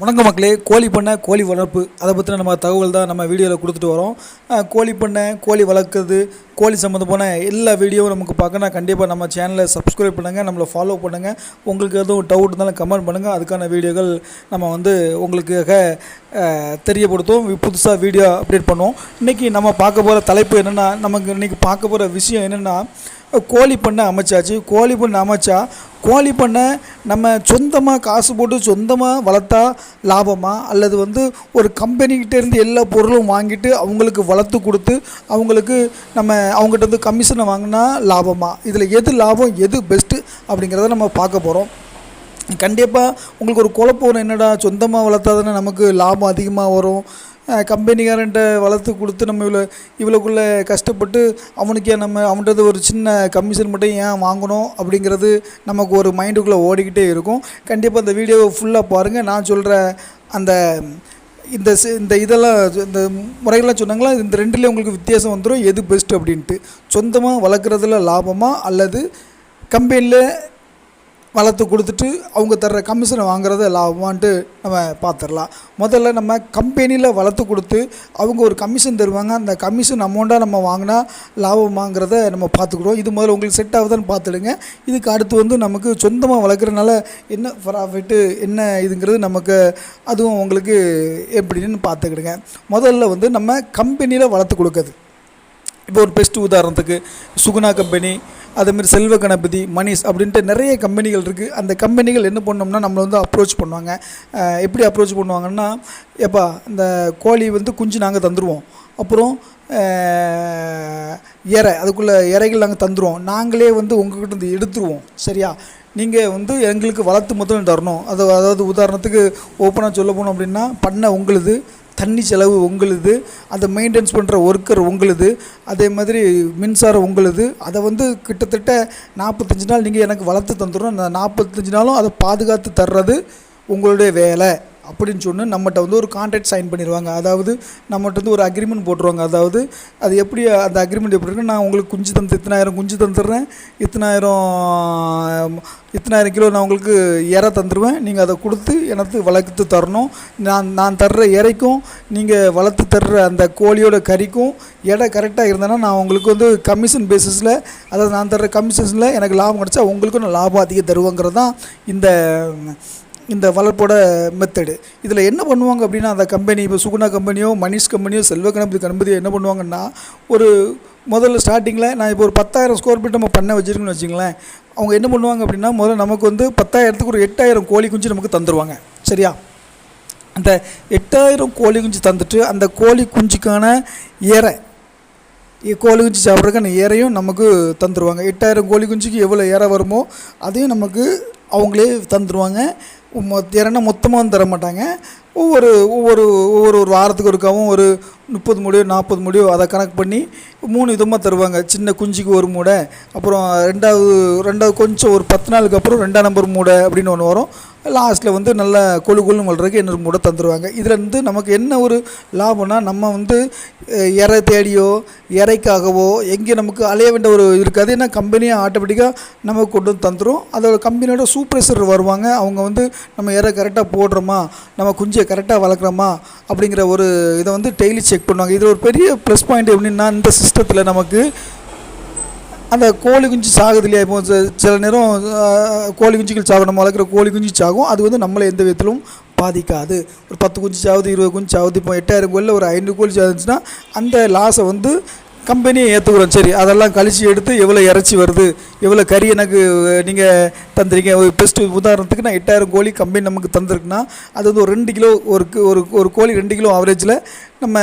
வணக்க மக்களே கோழி பண்ணை கோழி வளர்ப்பு. அதை பற்றின நம்ம தகவல் தான் நம்ம வீடியோவில் கொடுத்துட்டு வரோம். கோழி பண்ணை கோழி வளர்க்குறது கோழி சம்மந்தமான எல்லா வீடியோவும் நமக்கு பார்க்கணும் கண்டிப்பாக நம்ம சேனலை சப்ஸ்கிரைப் பண்ணுங்கள் நம்மளை ஃபாலோ பண்ணுங்கள் உங்களுக்கு எதுவும் டவுட் இருந்தாலும் கமெண்ட் பண்ணுங்கள் அதுக்கான வீடியோகள் நம்ம வந்து உங்களுக்காக தெரியப்படுத்தும் புதுசாக வீடியோ அப்டேட் பண்ணுவோம். இன்றைக்கி நம்ம பார்க்க போகிற தலைப்பு என்னென்னா நமக்கு இன்றைக்கி பார்க்க போகிற விஷயம் என்னென்னா கோழி பண்ணை அமைச்சாச்சு. கோழி பண்ணை அமைச்சா கோழி பண்ணை நம்ம சொந்தமாக காசு போட்டு சொந்தமாக வளர்த்தா லாபமா? அல்லது வந்து ஒரு கம்பெனிக்கிட்டேருந்து எல்லா பொருளும் வாங்கிட்டு அவங்களுக்கு வளர்த்து கொடுத்து அவங்களுக்கு நம்ம அவங்ககிட்ட இருந்து கமிஷனை வாங்கினா லாபமா? இதில் எது லாபம் எது பெஸ்ட்டு அப்படிங்கிறத நம்ம பார்க்க போகிறோம் கண்டிப்பாக உங்களுக்கு ஒரு குழப்பம் என்னடா? சொந்தமாக வளர்த்தா தானே நமக்கு லாபம் அதிகமாக வரும். கம்பெனிக்காரன்ட்ட வளர்த்து கொடுத்து நம்ம இவ்வளோ இவ்வளோக்குள்ளே கஷ்டப்பட்டு அவனுக்கே நம்ம அவன்கிட்ட ஒரு சின்ன கமிஷன் மட்டும் ஏன் வாங்கணும் அப்படிங்கிறது நமக்கு ஒரு மைண்டுக்குள்ளே ஓடிக்கிட்டே இருக்கும். கண்டிப்பாக இந்த வீடியோவை ஃபுல்லாக பாருங்கள் நான் சொல்கிற அந்த இந்த இந்த இதெல்லாம் இந்த முறைகள்லாம் சொன்னாங்களா? இந்த ரெண்டுலேயும் உங்களுக்கு வித்தியாசம் வந்துடும் எது பெஸ்ட் அப்படின்ட்டு. சொந்தமாக வளர்க்குறதுல லாபமாக அல்லது கம்பெனியில் வளர்த்து கொடுத்துட்டு அவங்க தர்ற கமிஷனை வாங்குறத லாபமான்ட்டு நம்ம பார்த்துடலாம் முதல்ல நம்ம கம்பெனியில் வளர்த்து கொடுத்து அவங்க ஒரு கமிஷன் தருவாங்க. அந்த கமிஷன் அமௌண்ட்டாக நம்ம வாங்கினா லாபமாங்கிறத நம்ம பார்த்துக்குறோம் இது முதல்ல உங்களுக்கு செட் ஆகுதான்னு பார்த்துடுங்க இதுக்கு அடுத்து வந்து நமக்கு சொந்தமாக வளர்க்குறனால என்ன ப்ராஃபிட்டு என்ன இதுங்கிறது நமக்கு அதுவும் உங்களுக்கு எப்படின்னு பார்த்துக்கிடுங்க முதல்ல வந்து நம்ம கம்பெனியில் வளர்த்து கொடுக்குறது. இப்போ ஒரு பெஸ்ட் உதாரணத்துக்கு சுகுணா கம்பெனி அதேமாதிரி செல்வ கணபதி மணிஷ் அப்படின்ட்டு நிறைய கம்பெனிகள் இருக்குது அந்த கம்பெனிகள் என்ன பண்ணோம்னா நம்மளை வந்து அப்ரோச் பண்ணுவாங்க. எப்படி அப்ரோச் பண்ணுவாங்கன்னா எப்பா இந்த கோழி வந்து குஞ்சு நாங்கள் தந்துடுவோம் அப்புறம் இறை அதுக்குள்ளே இறைகள் நாங்கள் தந்துடுவோம் நாங்களே வந்து உங்கள்கிட்ட இருந்து எடுத்துருவோம். சரியா? நீங்கள் வந்து எங்களுக்கு வளர்த்து முதல் தரணும். அது அதாவது உதாரணத்துக்கு ஓப்பனாக சொல்ல போனோம் அப்படின்னா பண்ணை உங்களுது தண்ணி செலவு உங்களுது அதை மெயின்டைன்ஸ் பண்ணுற ஒர்க்கர் உங்களுது அதே மாதிரி மின்சாரம் உங்களுது. அதை வந்து கிட்டத்தட்ட நாற்பத்தஞ்சு நாள் நீங்கள் எனக்கு வளர்த்து தந்துடும் அந்த நாற்பத்தஞ்சு நாளும் அதை பாதுகாத்து தர்றது உங்களுடைய வேலை. அப்படின்னு சொன்னு நம்மகிட்ட வந்து ஒரு கான்ட்ராக்ட் சைன் பண்ணிடுவாங்க அதாவது நம்மகிட்ட வந்து ஒரு அக்ரிமெண்ட் போட்டுருவாங்க. அதாவது அது எப்படி அந்த அக்ரிமெண்ட் எப்படி இருக்குன்னா நான் உங்களுக்கு குஞ்சு தந்து இத்தனாயிரம் குஞ்சு தந்துடுறேன். இத்தனாயிரம் இத்தனாயிரம் கிலோ நான் உங்களுக்கு இறை தந்துடுவேன் நீங்கள் அதை கொடுத்து எனக்கு வளர்த்து தரணும். நான் நான் தர்ற இறைக்கும் நீங்கள் வளர்த்து தர்ற அந்த கோழியோட கறிக்கும் எடை கரெக்டாக இருந்தேன்னா நான் உங்களுக்கு வந்து கமிஷன் பேசிஸில் அதாவது நான் தர்ற கமிஷன்ஸில் எனக்கு லாபம் கிடச்சா உங்களுக்கும் நான் லாபம் அதிகம் தருவேங்கிறது தான் இந்த இந்த வளர்ப்போட மெத்தடு இதில் என்ன பண்ணுவாங்க அப்படின்னா அந்த கம்பெனி இப்போ சுகுணா கம்பெனியோ மணிஷ் கம்பெனியோ செல்வ கணபதி கணபதியோ என்ன பண்ணுவாங்கன்னா ஒரு முதல்ல ஸ்டார்டிங்கில் நான் இப்போ ஒரு பத்தாயிரம் ஸ்கொயர் ஃபீட் நம்ம பண்ண வச்சுருக்கோன்னு வச்சுங்களேன் அவங்க என்ன பண்ணுவாங்க அப்படின்னா முதல்ல நமக்கு வந்து பத்தாயிரத்துக்கு ஒரு எட்டாயிரம் கோழி குஞ்சு நமக்கு தந்துடுவாங்க சரியா? அந்த எட்டாயிரம் கோழி குஞ்சு தந்துட்டு அந்த கோழி குஞ்சுக்கான ஏரை கோழி குஞ்சு சாப்பிட்றதுக்கான ஏரையும் நமக்கு தந்துடுவாங்க எட்டாயிரம் கோழி குஞ்சுக்கு எவ்வளோ ஏரை வருமோ அதையும் நமக்கு அவங்களே தந்துடுவாங்க இறைனா மொத்தமாக தர மாட்டாங்க. ஒவ்வொரு ஒவ்வொரு ஒவ்வொரு ஒரு வாரத்துக்கு ஒருக்காவும் ஒரு முப்பது முடியோ நாற்பது முடியோ அதை கணக்கு பண்ணி மூணு விதமாக தருவாங்க. சின்ன குஞ்சுக்கு ஒரு மூடை அப்புறம் ரெண்டாவது ரெண்டாவது கொஞ்சம் ஒரு பத்து நாளுக்கு அப்புறம் ரெண்டாம் நம்பர் மூடை அப்படின்னு ஒன்று வரும். லாஸ்ட்டில் வந்து நல்லா கொழு கொழுன்னு வளர்றதுக்கு இன்னொரு மூடை தந்துடுவாங்க இதில் இருந்து நமக்கு என்ன ஒரு லாபம்னா நம்ம வந்து இறை தேடியோ இறைக்காகவோ எங்கே நமக்கு அலைய வேண்டிய ஒரு இருக்காது ஏன்னா கம்பெனியாக ஆட்டோமேட்டிக்காக நமக்கு கொண்டு வந்து தந்துடும் அதோட கம்பெனியோட சூப்பர்வைசர் வருவாங்க. அவங்க வந்து நம்ம இறை கரெக்டாக போடுறோமா நம்ம குஞ்சை கரெக்டாக வளர்க்குறோமா அப்படிங்கிற ஒரு இதை வந்து டெய்லி செக் பண்ணுவாங்க. இதில் ஒரு பெரிய ப்ளஸ் பாயிண்ட் எப்படின்னா இந்த சிஸ்டத்தில் நமக்கு அந்த கோழி குஞ்சு சாகுது இல்லையா இப்போ சில- நேரம் கோழி குஞ்சுகள் சாகும் நம்ம வளர்க்குற கோழி குஞ்சு சாகும். அது வந்து நம்மளை எந்த விதத்திலும் பாதிக்காது. ஒரு பத்து குஞ்சு சாகுது இருபது குஞ்சு சாகுது இப்போ எட்டாயிரம் கோழியில் ஒரு ஐநூறு கோழி சாகுச்சுன்னா அந்த லாஸை வந்து கம்பெனியை ஏற்றுக்குறோம் சரி அதெல்லாம் கழித்து எடுத்து எவ்வளோ இறைச்சி வருது எவ்வளோ கறி எனக்கு நீங்கள் தந்துறீங்க ஒரு பெஸ்ட்டு உதாரணத்துக்கு நான் எட்டாயிரம் கோழி கம்பெனி நமக்கு தந்திருக்குன்னா அது வந்து ஒரு ரெண்டு கிலோ ஒரு ஒரு ஒரு கோழி ரெண்டு கிலோ ஆவரேஜில் நம்ம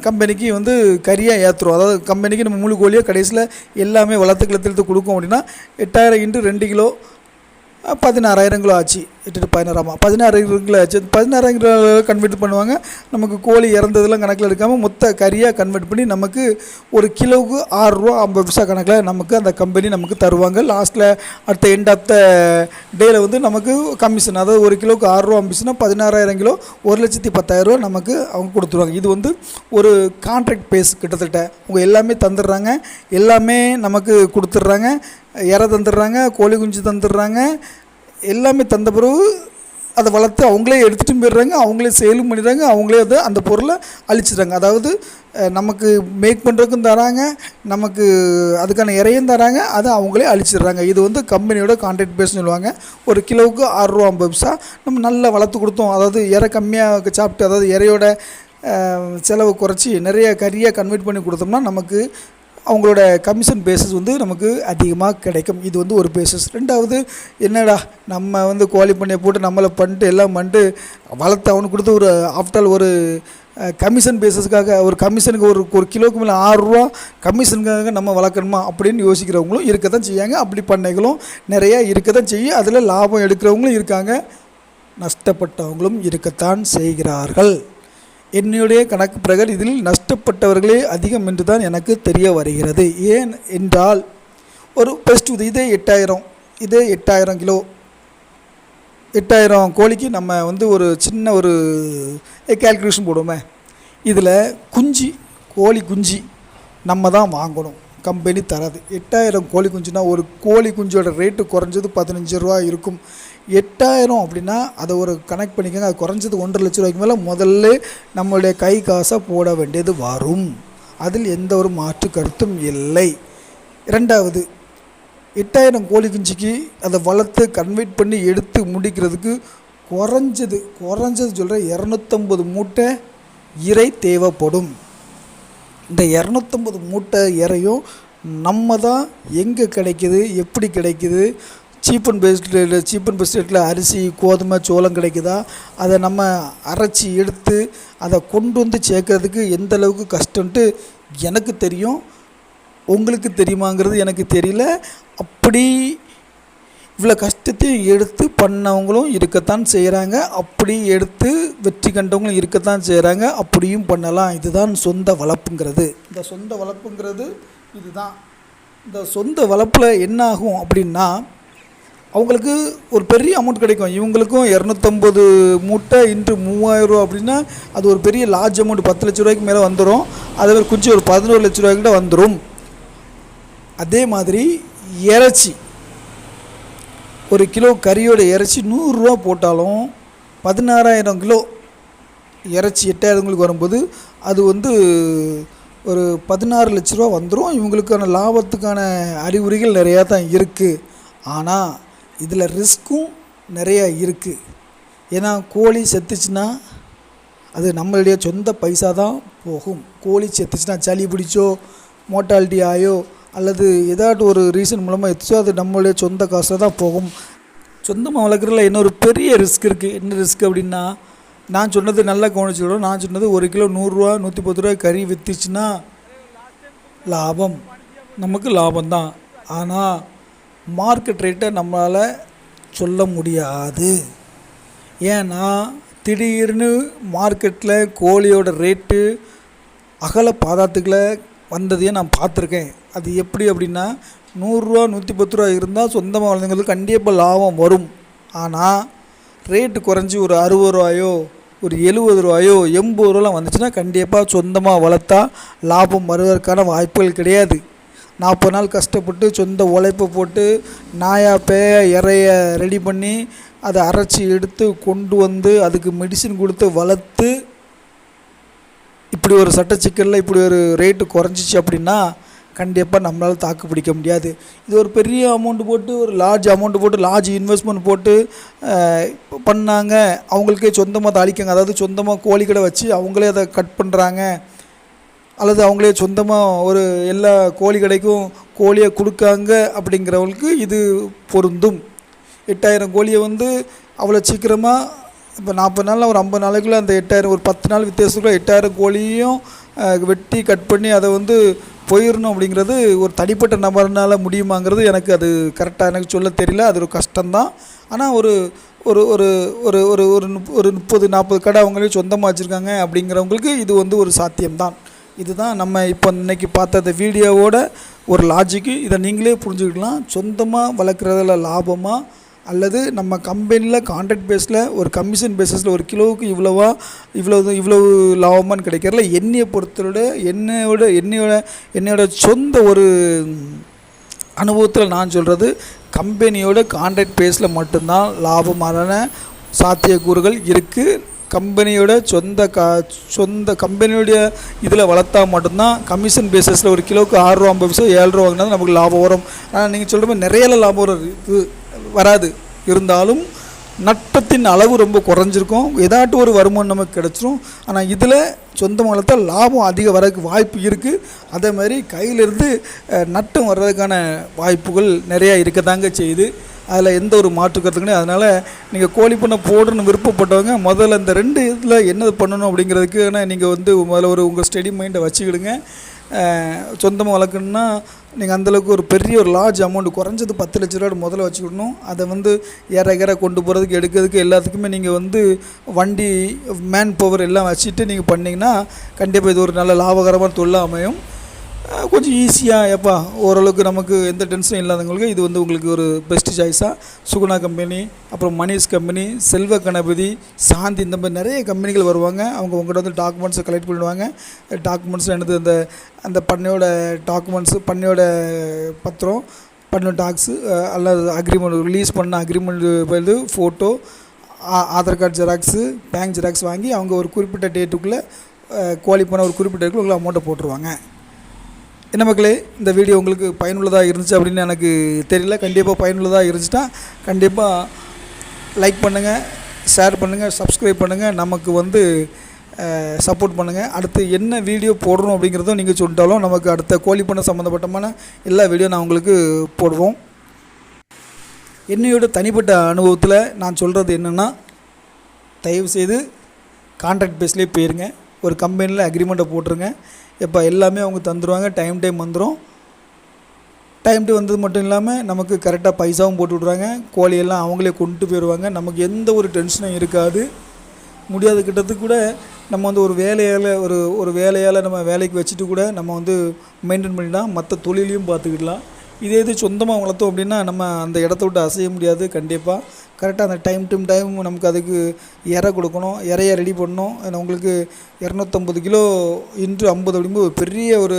கம்பெனிக்கு வந்து கறியாக ஏற்றுறோம் அதாவது கம்பெனிக்கு நம்ம முழு கோழியாக கடைசியில் எல்லாமே வளர்த்து கிளத்து கொடுக்கும் அப்படின்னா எட்டாயிரம் இன்ட்டு ரெண்டு கிலோ பதினாறாயிரம் கிலோ ஆச்சு. எட்டு பதினாறாமா? பதினாறாயிரம் கிலோ ஆச்சு. பதினாறாயிரம் கிலோ கன்வெர்ட் பண்ணுவாங்க. நமக்கு கோழி இறந்ததெல்லாம் கணக்கில் எடுக்காமல் மொத்த கறியாக கன்வெர்ட் பண்ணி நமக்கு ஒரு கிலோவுக்கு ஆறுரூவா ஐம்பது பைசா கணக்கில் நமக்கு அந்த கம்பெனி நமக்கு தருவாங்க. லாஸ்ட்டில் அடுத்த எண்ட் ஆஃப் த டேயில் வந்து நமக்கு கமிஷன் அதாவது ஒரு கிலோவுக்கு ஆறுரூவா ஐம்பதுனா பதினாறாயிரம் கிலோ ஒரு லட்சத்தி பத்தாயிரரூவா நமக்கு அவங்க கொடுத்துருவாங்க. இது வந்து ஒரு கான்ட்ராக்ட் பேஸ் கிட்டத்தட்ட. அவங்க எல்லாமே தந்துடுறாங்க. எல்லாமே நமக்கு கொடுத்துட்றாங்க. இறை தந்துடுறாங்க கோழி குஞ்சு தந்துடுறாங்க எல்லாமே தந்த பிறகு அதை வளர்த்து அவங்களே எடுத்துகிட்டும் போயிடுறாங்க அவங்களே சேலும் பண்ணிடுறாங்க அவங்களே அதை அந்த பொருளை அழிச்சிடுறாங்க. அதாவது நமக்கு மேக் பண்ணுறதுக்கும் தராங்க நமக்கு அதுக்கான இறையும் தராங்க அதை அவங்களே அழிச்சிடுறாங்க. இது வந்து கம்பெனியோட கான்ட்ராக்ட் பேஸ்னு சொல்லுவாங்க. ஒரு கிலோவுக்கு ஆறுரூவா ஐம்பது பைசா நம்ம நல்லா வளர்த்து கொடுத்தோம். அதாவது இறை கம்மியாக சாப்பிட்டு அதாவது இறையோட செலவு குறைச்சி நிறைய கறியாக கன்வெர்ட் பண்ணி கொடுத்தோம்னா நமக்கு அவங்களோட கமிஷன் பேசிஸ் வந்து நமக்கு அதிகமாக கிடைக்கும். இது வந்து ஒரு பேசிஸ் ரெண்டாவது என்னடா நம்ம வந்து கோழி பண்ணையை போட்டு நம்மளை பண்ணிட்டு எல்லாம் பண்ணிட்டு வளர்த்து அவனுக்கு கொடுத்து ஒரு ஆஃப்டர் ஒரு கமிஷன் பேசிஸ்க்காக ஒரு கமிஷனுக்கு ஒரு ஒரு கிலோவுக்கு மேலே ஆறுரூவா கமிஷனுக்காக நம்ம வளர்க்கணுமா அப்படின்னு யோசிக்கிறவங்களும் இருக்க தான் செய்யாங்க அப்படி பண்ணைகளும் நிறையா இருக்க தான் செய்யும். அதில் லாபம் எடுக்கிறவங்களும் இருக்காங்க. நஷ்டப்பட்டவங்களும் இருக்கத்தான் செய்கிறார்கள். என்னுடைய கணக்கு பிரகாரம் இதில் நஷ்டப்பட்டவர்களே அதிகம் என்று தான் எனக்கு தெரிய வருகிறது. ஏன் என்றால் ஒரு பெஸ்ட் இதே எட்டாயிரம் இதே எட்டாயிரம் கிலோ எட்டாயிரம் கோழிக்கு நம்ம வந்து ஒரு சின்ன ஒரு கேல்குலேஷன் போடுவோமே. இதில் குஞ்சு கோழி குஞ்சு நம்ம தான் வாங்கணும் கம்பெனி தராது. எட்டாயிரம் கோழி குஞ்சுனா ஒரு கோழி குஞ்சோட ரேட்டு குறைஞ்சது பதினஞ்சு ரூபா இருக்கும். எட்டாயிரம் அப்படின்னா அதை ஒரு கனெக்ட் பண்ணிக்கோங்க. அது குறைஞ்சது ஒன்றரை லட்ச ரூபாய்க்கு மேலே முதல்ல நம்மளுடைய கை காசை போட வேண்டியது வரும். அதில் எந்த ஒரு மாற்று கருத்தும் இல்லை. இரண்டாவது எட்டாயிரம் கோழி குஞ்சிக்கு அதை வளர்த்து கன்வெர்ட் பண்ணி எடுத்து முடிக்கிறதுக்கு குறைஞ்சது குறைஞ்சது சொல்கிற இரநூத்தம்பது மூட்டை இறை தேவைப்படும். இந்த இரநூத்தம்பது மூட்டை இறையும் நம்ம தான் எங்கே கிடைக்குது எப்படி கிடைக்குது சீப் அண்ட் பெஸ்ட் ரேட்டில் சீப் அண்ட் பெஸ்ட் ரேட்டில் அரிசி கோதுமை சோளம் கிடைக்குதா? அதை நம்ம அரைச்சி எடுத்து அதை கொண்டு வந்து சேர்க்கறதுக்கு எந்த அளவுக்கு கஷ்டன்ட்டு எனக்கு தெரியும். உங்களுக்கு தெரியுமாங்கிறது எனக்கு தெரியல. அப்படி இவ்வளோ கஷ்டத்தையும் எடுத்து பண்ணவங்களும் இருக்கத்தான் செய்கிறாங்க அப்படி எடுத்து வெற்றி கண்டவங்களும் இருக்கத்தான் செய்கிறாங்க அப்படியும் பண்ணலாம். இதுதான் சொந்த வளர்ப்புங்கிறது இந்த சொந்த வளர்ப்புங்கிறது இதுதான். இந்த சொந்த வளர்ப்பில் என்ன ஆகும் அப்படின்னா அவங்களுக்கு ஒரு பெரிய அமௌண்ட் கிடைக்கும். இவங்களுக்கும் இரநூத்தம்பது மூட்டை இன்ட்டு மூவாயிரம் ரூபா அப்படின்னா அது ஒரு பெரிய லார்ஜ் அமௌண்ட் பத்து லட்ச ரூபாய்க்கு மேலே வந்துடும் அதே மாதிரி குஞ்சு ஒரு பதினோரு லட்ச ரூபாய்க்கிட்ட வந்துடும் அதே மாதிரி இறைச்சி. ஒரு கிலோ கறியோட இறைச்சி நூறுரூவா போட்டாலும் பதினாறாயிரம் கிலோ இறைச்சி எட்டாயிரங்களுக்கு வரும்போது அது வந்து ஒரு பதினாறு லட்ச ரூபா வந்துடும் இவங்களுக்கான லாபத்துக்கான அறிகுறிகள் நிறையா தான் இருக்குது ஆனால் இதில் ரிஸ்க்கும் நிறையா இருக்குது ஏன்னா கோழி செத்துச்சுன்னா அது நம்மளுடைய சொந்த பைசா தான் போகும். கோழி செத்துச்சுன்னா சளி பிடிச்சோ மோட்டாலிட்டி ஆயோ அல்லது ஏதாட்டு ஒரு ரீசன் மூலமாக எத்துச்சோ அது நம்மளுடைய சொந்த காசாக தான் போகும். சொந்தமாக வளர்க்குறதுல இன்னொரு பெரிய ரிஸ்க் இருக்குது என்ன ரிஸ்க் அப்படின்னா நான் சொன்னது நல்லா கவனிச்சுடும் நான் சொன்னது ஒரு கிலோ நூறுரூவா நூற்றி பத்து ரூபா கறி விற்றுச்சுன்னா லாபம். நமக்கு லாபம் தான். ஆனால் மார்க்கெட் ரேட்டை நம்மளால் சொல்ல முடியாது. ஏன்னா திடீர்னு மார்க்கெட்டில் கோழியோட ரேட்டு அகல பாதாத்துக்களை வந்ததையே நான் பார்த்துருக்கேன். அது எப்படி அப்படின்னா நூறுரூவா நூற்றி பத்து ரூபா இருந்தால் சொந்தமாக வளர்ந்தவங்களுக்கு கண்டிப்பாக லாபம் வரும். ஆனால் ரேட்டு குறைஞ்சி ஒரு அறுபது ரூபாயோ ஒரு எழுபது ரூபாயோ எண்பது ரூபாலாம் வந்துச்சுன்னா கண்டிப்பாக சொந்தமாக வளர்த்தா லாபம் வருவதற்கான வாய்ப்புகள் கிடையாது. நாற்பது நாள் கஷ்டப்பட்டு சொந்த உழைப்பை போட்டு நாயா பேய இறைய ரெடி பண்ணி அதை அரைச்சி எடுத்து கொண்டு வந்து அதுக்கு மெடிசின் கொடுத்து வளர்த்து இப்படி ஒரு சட்ட சிக்கலில் இப்படி ஒரு ரேட்டு குறைஞ்சிச்சு அப்படின்னா கண்டிப்பாக நம்மளால் தாக்கு பிடிக்க முடியாது. இது ஒரு பெரிய அமௌண்ட் போட்டு ஒரு லார்ஜ் அமௌண்ட் போட்டு லார்ஜ் இன்வெஸ்ட்மெண்ட் போட்டு பண்ணாங்க. அவங்களுக்கே சொந்தமாக அதை அழிக்காங்க அதாவது சொந்தமாக கோழி கடை வச்சு அவங்களே அதை கட் பண்ணுறாங்க அல்லது அவங்களே சொந்தமாக ஒரு எல்லா கோழி கடைக்கும் கோழியை கொடுக்காங்க அப்படிங்கிறவங்களுக்கு இது பொருந்தும். எட்டாயிரம் கோழியை வந்து அவ்வளோ சீக்கிரமாக இப்போ நாற்பது நாளில் ஒரு ஐம்பது நாளைக்குள்ளே அந்த எட்டாயிரம் ஒரு பத்து நாள் வித்தியாசத்துக்குள்ள எட்டாயிரம் கோழியும் வெட்டி கட் பண்ணி அதை வந்து போயிடணும் அப்படிங்கிறது ஒரு தனிப்பட்ட நபர்னால் முடியுமாங்கிறது எனக்கு அது கரெக்டாக எனக்கு சொல்ல தெரியல. அது ஒரு கஷ்டம்தான். ஆனால் ஒரு ஒரு ஒரு ஒரு ஒரு ஒரு முப்பது நாற்பது கடை அவங்களே சொந்தமாக வச்சுருக்காங்க அப்படிங்கிறவங்களுக்கு இது வந்து ஒரு சாத்தியம்தான். இதுதான் நம்ம இப்போ இன்னைக்கு பார்த்த இந்த வீடியோவோட ஒரு லாஜிக்கு இதை நீங்களே புரிஞ்சுக்கலாம். சொந்தமாக வளர்க்குறதுல லாபமாக அல்லது நம்ம கம்பெனியில் கான்ட்ராக்ட் பேஸில் ஒரு கமிஷன் பேஸஸில் ஒரு கிலோவுக்கு இவ்வளோவா இவ்வளவு இவ்வளவு லாபமான்னு கிடைக்கிறதுல எண்ணெயை பொறுத்தவரை எண்ணெயோட எண்ணெயோட என்னையோட சொந்த ஒரு அனுபவத்தில் நான் சொல்கிறது கம்பெனியோட கான்ட்ராக்ட் பேஸில் மட்டும்தான் லாபமான சாத்தியக்கூறுகள் இருக்குது கம்பெனியோட சொந்த கா சொந்த கம்பெனியுடைய இதில் வளர்த்தா மட்டும்தான் கமிஷன் பேசிஸில் ஒரு கிலோவுக்கு ஆறுரூவா ஐம்பது பைசா ஏழு ரூபா வாங்கினா நமக்கு லாபம் வரும். ஆனால் நீங்கள் சொல்கிற மாதிரி நிறைய லாபம் வரும் இது வராது. இருந்தாலும் நட்டத்தின் அளவு ரொம்ப குறைஞ்சிருக்கும். ஏதாட்டும் ஒரு வருமானம் நமக்கு கிடச்சிரும். ஆனால் இதில் சொந்த வளர்த்தா லாபம் அதிகம் வரதுக்கு வாய்ப்பு இருக்குது அதே மாதிரி கையிலிருந்து நட்டம் வர்றதுக்கான வாய்ப்புகள் நிறையா இருக்கத்தாங்க செய்யுது. அதில் எந்த ஒரு மாற்று கருத்து அதனால் நீங்கள் கோழி பண்ணை போடணும்னு விருப்பப்பட்டவங்க முதல்ல இந்த ரெண்டு இதில் என்ன பண்ணணும் அப்படிங்கிறதுக்கு நீங்கள் வந்து முதல்ல ஒரு உங்கள் ஸ்டடி மைண்டை வச்சுக்கிடுங்க. சொந்தமாக வளர்க்கணுன்னா நீங்கள் அந்தளவுக்கு ஒரு பெரிய ஒரு லார்ஜ் அமௌண்ட் குறைஞ்சது பத்து லட்ச ரூபா முதல்ல வச்சுக்கணும் அதை வந்து ஏற ஏற கொண்டு போகிறதுக்கு எடுக்கிறதுக்கு எல்லாத்துக்குமே நீங்கள் வந்து வண்டி மேன் பவர் எல்லாம் வச்சுட்டு நீங்கள் பண்ணிங்கன்னா கண்டிப்பாக இது ஒரு நல்ல லாபகரமான தொழிலாக அமையும். கொஞ்சம் ஈஸியாக எப்பா ஓரளவுக்கு நமக்கு எந்த டென்ஷனும் இல்லாதவங்களுக்கு இது வந்து உங்களுக்கு ஒரு பெஸ்ட் சாய்ஸாக சுகுணா கம்பெனி அப்புறம் மணிஷ் கம்பெனி செல்வ கணபதி சாந்தி இந்த மாதிரி நிறைய கம்பெனிகள் வருவாங்க. அவங்க உங்கள்கிட்ட வந்து டாக்குமெண்ட்ஸை கலெக்ட் பண்ணிடுவாங்க. டாக்குமெண்ட்ஸ் எனது அந்த அந்த பண்ணையோட டாக்குமெண்ட்ஸு பண்ணையோட பத்திரம் பண்ண டாக்ஸு அல்லது அக்ரிமெண்ட் ரிலீஸ் பண்ண அக்ரிமெண்ட் இது photo Aadhaar card xerox bank xerox வாங்கி அவங்க ஒரு குறிப்பிட்ட டேட்டுக்குள்ளே கோழி பண்ண ஒரு குறிப்பிட்ட டேட்டுக்குள்ளே உங்களுக்கு அமௌண்ட்டை போட்டுருவாங்க. என்ன மக்களே இந்த வீடியோ உங்களுக்கு பயனுள்ளதாக இருந்துச்சு அப்படின்னு எனக்கு தெரியல. கண்டிப்பாக பயனுள்ளதாக இருந்துச்சுன்னா கண்டிப்பாக லைக் பண்ணுங்கள் ஷேர் பண்ணுங்கள் சப்ஸ்கிரைப் பண்ணுங்கள் நமக்கு வந்து சப்போர்ட் பண்ணுங்கள் அடுத்து என்ன வீடியோ போடணும் அப்படிங்கிறதும் நீங்கள் சொல்லிட்டாலும் நமக்கு அடுத்த கோழி பண்ண சம்மந்தப்பட்டமான எல்லா வீடியோ நான் உங்களுக்கு போடுவோம். என்னையோட தனிப்பட்ட அனுபவத்தில் நான் சொல்கிறது என்னென்னா தயவுசெய்து கான்ட்ராக்ட் பேஸ்லேயே போயிருங்க. ஒரு கம்பெனியில் அக்ரிமெண்ட்டை போட்டுருங்க. எப்போ எல்லாமே அவங்க தந்துடுவாங்க டைம் டைம் வந்துடும் டைம் டு வந்தது மட்டும் இல்லாமல் நமக்கு கரெக்டாக பைசாவும் போட்டு விட்றாங்க. கோழியெல்லாம் அவங்களே கொண்டு போயிடுவாங்க நமக்கு எந்த ஒரு டென்ஷனும் இருக்காது. முடியாத கிட்டத்துக்கு கூட நம்ம வந்து ஒரு வேலையால் ஒரு ஒரு வேலையால் நம்ம வேலைக்கு வச்சுட்டு கூட நம்ம வந்து மெயின்டைன் பண்ணிடலாம். மற்ற தொழிலையும் பார்த்துக்கிடலாம். இதே இது சொந்தமாக வளர்த்தோம் அப்படின்னா நம்ம அந்த இடத்த விட்டு அசைய முடியாது கண்டிப்பாக கரெக்டாக அந்த டைம் டைம் டைம் நமக்கு அதுக்கு இறை கொடுக்கணும். இறைய ரெடி பண்ணணும். உங்களுக்கு இரநூத்தம்பது கிலோ இன்ட்டு ஐம்பது அப்படிங்கும்போது ஒரு பெரிய ஒரு